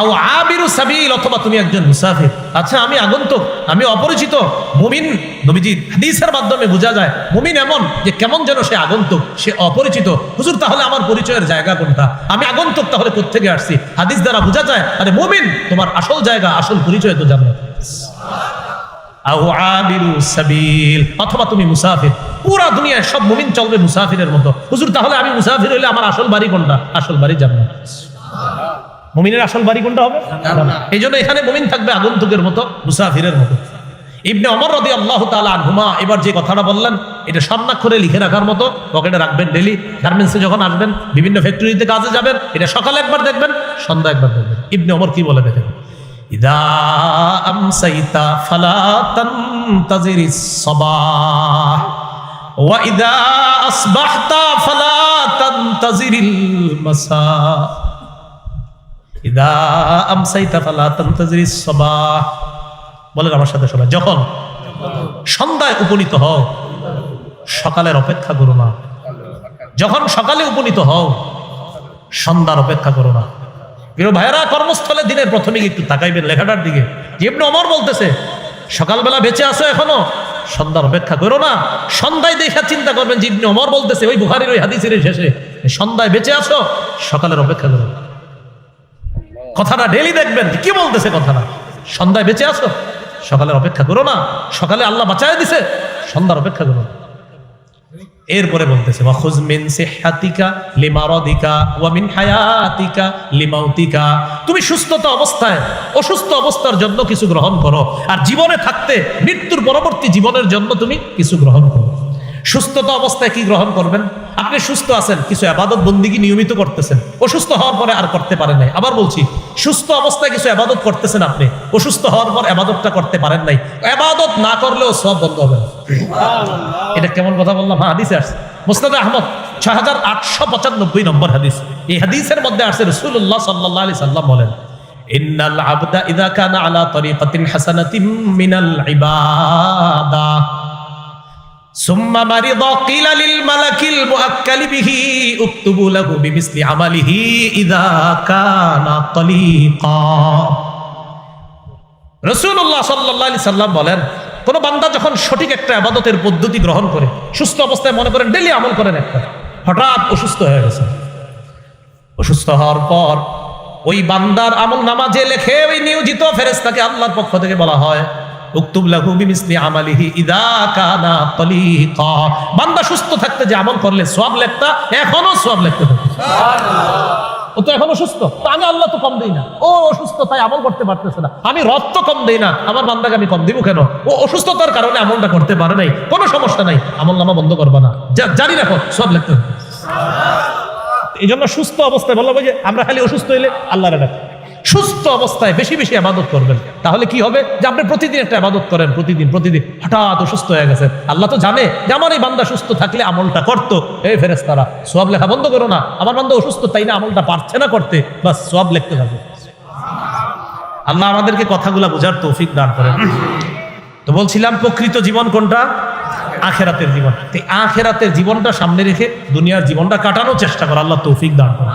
আও আবিরু অথবা তুমি একজন আচ্ছা আমি আগন্তুক, আমি অপরিচিত হাদিসের মাধ্যমে যায় এমন যে কেমন যেন সে আগন্তুক, সে অপরিচিত। হুজুর, তাহলে আমার পরিচয়ের জায়গা কোনটা? আমি আগন্তুক, তাহলে আসছি? হাদিস দ্বারা বোঝা যায়, আরে মুমিন, তোমার আসল জায়গা, আসল পরিচয় তো জানো। অথবা তুমি মুসাফির। পুরা দুনিয়ায় সব মুমিন চলবে মুসাফিরের মতো। হুজুর, তাহলে আমি মুসাফির হইলে আমার আসল বাড়ি কোনটা? আসল বাড়ি জান্নাত। মুমিনের আসল বাড়ি কোনটা হবে? এই জন্য এখানে মুমিন থাকবে আগন্তুকের মতো মুসাফিরের মতো। ইবনে অমর রদি আল্লাহ তালা আনহুমা এবার যে কথাটা বললেন এটা সান্নাক্ষরে লিখে রাখার মতো পকেটে রাখবেন ডেলি গার্মেন্টসে যখন আসবেন বিভিন্ন ফ্যাক্টরিতে কাজে যাবেন এটা সকালে একবার দেখবেন সন্ধ্যা একবার দেখবেন। ইবনে অমর কি বলে দেখেন? ইদা আমসাইতা ফালা সাবাহ ওয়া ইদা আসবাহতা ফালা তানতাজিরিল মাসা বলেন আমার সাথে সবাই, যখন সন্ধ্যায় উপনীত হও, সকালের অপেক্ষা করো না। যখন সকালে উপনীত হও, সন্ধ্যার অপেক্ষা করো না। প্রিয় ভাইয়েরা, কর্মস্থলে দিনের প্রথমে একটু তাকাইবেন লেখাটার দিকে। যে এমনি অমর বলতেছে, সকালবেলা বেঁচে আছো এখনও? সন্ধ্যার অপেক্ষা করো না। সন্ধ্যায় দেখা চিন্তা করবেন যে ইবনে অমর বলতেছে, ওই বুখারির ওই হাদিসের শেষে, সন্ধ্যায় বেঁচে আছো? সকালের অপেক্ষা করো কথাটা ডেলি দেখবেন। কি বলতেছে কথাটা? সন্ধ্যায় বেঁচে আছো? সকালের অপেক্ষা করো না। সকালে আল্লাহ বাঁচায় দিছে। সন্ধ্যার অপেক্ষা করো। এরপরে বলতেছে, ওয়া মিন তুমি সুস্থতা অবস্থায়, অসুস্থ অবস্থার জন্য কিছু গ্রহণ করো। আর জীবনে থাকতে, মৃত্যুর পরবর্তী জীবনের জন্য তুমি কিছু গ্রহণ করো। সুস্থতা অবস্থায় কি গ্রহণ করবেন? আপনি সুস্থ আছেন কিছু আবাদত বন্দিগি নিয়মিত করতেছেন? অসুস্থ হওয়ার পরে আর করতে পারেন নাই। আবার বলছি সুস্থ অবস্থায় কিছু আবাদত করতেছেন আপনি? অসুস্থ হওয়ার পর আবাদতটা করতে পারেন নাই। আবাদত না করলেও সব বন্ধ হবে এটা কেমন কথা বললাম? হ্যাঁ হাদিসে আসছে। মুস্তাদ আহমদ ছয় হাজার আটশো পঁচানব্বই নম্বর হাদিস। এই হাদিসের মধ্যে আসছে রসুল্লাহ সাল্লাহ আলি সাল্লাম বলেন ইন্নাল আবদা ইদা কানা আলা তরিকাতিন হাসানাতিন মিনাল ইবাদা। ثم مرض قيل للملك المؤكل به اكتبوا له بمثل عمله إذا كان طليقا রসুল্লাহ সাল্লাহ সাল্লাম বলেন কোন বান্দা যখন সঠিক একটা আবাদতের পদ্ধতি গ্রহণ করে সুস্থ অবস্থায় মনে করেন ডেলি আমল করেন একটা হঠাৎ অসুস্থ হয়ে গেছে অসুস্থ হওয়ার পর ওই বান্দার আমল নামা যে লেখে ওই নিয়োজিত ফেরেস্তাকে আল্লাহর পক্ষ থেকে বলা হয় উক্তুব লাহু বিমিসলি আমালিহি ইদা কানা তলিকা। বান্দা সুস্থ থাকতে যে আমল করলে সব লেখতা এখনও সব লিখতে থাকে ও তো এখনও সুস্থ। তো আমি আল্লাহ তো কম দেই না। ও অসুস্থ তাই আমল করতে পারতেছে না। আমি রক্ত কম দেই না। আমার বান্দাকে আমি কম দিব কেন? ও অসুস্থতার কারণে আমলটা করতে পারে নাই। কোনো সমস্যা নাই। আমল নামা বন্ধ করবা না। জানি রাখো সব লেখতে হবে। এই জন্য সুস্থ অবস্থায় বললাম যে আমরা খালি অসুস্থ হইলে আল্লাহরে ডাকি। সুস্থ অবস্থায় বেশি বেশি আবাদত করবেন। তাহলে কি হবে? যে আপনি প্রতিদিন একটা আবাদত করেন, প্রতিদিন প্রতিদিন। হঠাৎ অসুস্থ হয়ে গেছেন। আল্লাহ তো জানে যে আমার এই বান্দা সুস্থ থাকলে আমলটা করতো। এই ফেরেস তারা সব লেখা বন্ধ করো না। আমার বান্দা অসুস্থ, তাই না আমলটা পারছে না করতে? বা সব লিখতে থাকবে আল্লাহ আমাদেরকে কথাগুলা বোঝার তৌফিক দান করেন। তো বলছিলাম, প্রকৃত জীবন কোনটা? আখেরাতের জীবন। এই আখেরাতের জীবনটা সামনে রেখে দুনিয়ার জীবনটা কাটানোর চেষ্টা করা, আল্লাহ তৌফিক দান করেন।